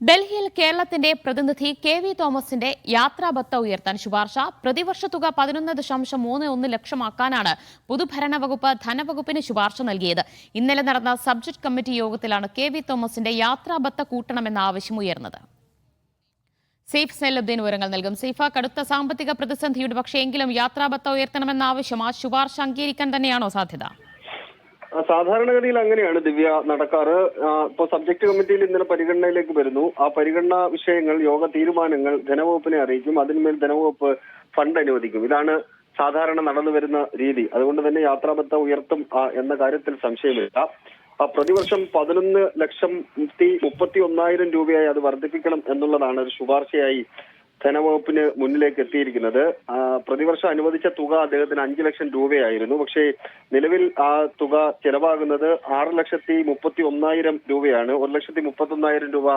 ഡൽഹിയിൽ കേരളത്തിന്റെ പ്രതിനിധി കെ വി തോമസിന്റെ യാത്രാബത്ത ഉയർത്താൻ ശുപാർശ. പ്രതിവർഷ തുക പതിനൊന്ന് ദശാംശം മൂന്ന് ഒന്ന് ലക്ഷമാക്കാനാണ് പൊതുഭരണ വകുപ്പ് ധനവകുപ്പിന് ശുപാർശ നൽകിയത്. ഇന്നലെ നടന്ന സബ്ജക്ട് കമ്മിറ്റി യോഗത്തിലാണ് കെ വി തോമസിന്റെ യാത്രാബത്ത കൂട്ടണമെന്ന ആവശ്യം ഉയർന്നത്. സെയ്ഫ് സൈലുദ്ദീൻ വിവരങ്ങൾ നൽകും. സെയ്ഫ കടുത്ത സാമ്പത്തിക പ്രതിസന്ധിയുടെ പക്ഷേ എങ്കിലും യാത്രാബത്ത ഉയർത്തണമെന്ന ആവശ്യം ആ ശുപാർശ അംഗീകരിക്കാൻ തന്നെയാണോ സാധ്യത? സാധാരണഗതിയിൽ അങ്ങനെയാണ് ദിവ്യ നടക്കാറ്. ഇപ്പൊ സബ്ജക്ട് കമ്മിറ്റിയിൽ ഇന്നലെ പരിഗണനയിലേക്ക് വരുന്നു. ആ പരിഗണനാ വിഷയങ്ങൾ യോഗ തീരുമാനങ്ങൾ ധനവകുപ്പിനെ അറിയിക്കും. അതിന്മേൽ ധനവകുപ്പ് ഫണ്ട് അനുവദിക്കും. ഇതാണ് സാധാരണ നടന്നു വരുന്ന രീതി. അതുകൊണ്ട് തന്നെ യാത്രാബത്ത ഉയർത്തും എന്ന കാര്യത്തിൽ സംശയമില്ല. പ്രതിവർഷം പതിനൊന്ന് ലക്ഷം മുപ്പത്തി ഒന്നായിരം രൂപയായി അത് വർദ്ധിപ്പിക്കണം എന്നുള്ളതാണ് ഒരു ശുപാർശയായി ധനവകുപ്പിന് മുന്നിലേക്ക് എത്തിയിരിക്കുന്നത്. പ്രതിവർഷം അനുവദിച്ച തുക അദ്ദേഹത്തിന് അഞ്ചു ലക്ഷം രൂപയായിരുന്നു. പക്ഷേ നിലവിൽ ആ തുക ചെലവാകുന്നത് ആറ് ലക്ഷത്തി മുപ്പത്തി ഒന്നായിരം രൂപയാണ്. ഒരു ലക്ഷത്തി മുപ്പത്തി ഒന്നായിരം രൂപ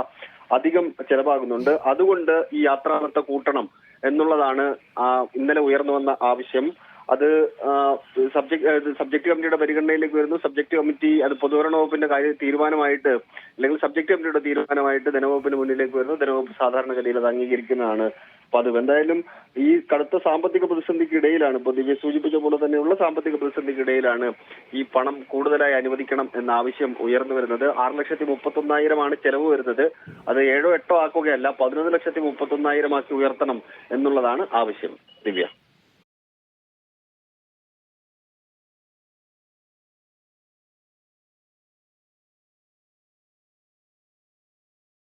അധികം ചെലവാകുന്നുണ്ട്. അതുകൊണ്ട് ഈ യാത്രാനത്ത കൂട്ടണം എന്നുള്ളതാണ് ഇന്നലെ ഉയർന്നു വന്ന ആവശ്യം. അത് സബ്ജക്ട് സബ്ജക്ട് കമ്മിറ്റിയുടെ പരിഗണനയിലേക്ക് വരുന്നു. സബ്ജക്ട് കമ്മിറ്റി അത് പൊതുഭരണ വകുപ്പിന്റെ കാര്യ തീരുമാനമായിട്ട് അല്ലെങ്കിൽ സബ്ജക്ട് കമ്മിറ്റിയുടെ തീരുമാനമായിട്ട് ധനവകുപ്പിന് മുന്നിലേക്ക് വരുന്നു. ധനവകുപ്പ് സാധാരണഗതിയിൽ അത് അംഗീകരിക്കുന്നതാണ്. പതിവ് എന്തായാലും ഈ കടുത്ത സാമ്പത്തിക പ്രതിസന്ധിക്ക് ഇടയിലാണ് ഇപ്പൊ ദിവ്യ സൂചിപ്പിച്ച പോലെ തന്നെയുള്ള സാമ്പത്തിക പ്രതിസന്ധിക്ക് ഇടയിലാണ് ഈ പണം കൂടുതലായി അനുവദിക്കണം എന്ന ആവശ്യം ഉയർന്നു വരുന്നത്. ആറ് ലക്ഷത്തി മുപ്പത്തി ഒന്നായിരമാണ് ചെലവ് വരുന്നത്. അത് ഏഴോ എട്ടോ ആക്കുകയല്ല പതിനൊന്ന് ലക്ഷത്തി മുപ്പത്തി ഒന്നായിരം ആക്കി ഉയർത്തണം എന്നുള്ളതാണ് ആവശ്യം. ദിവ്യ.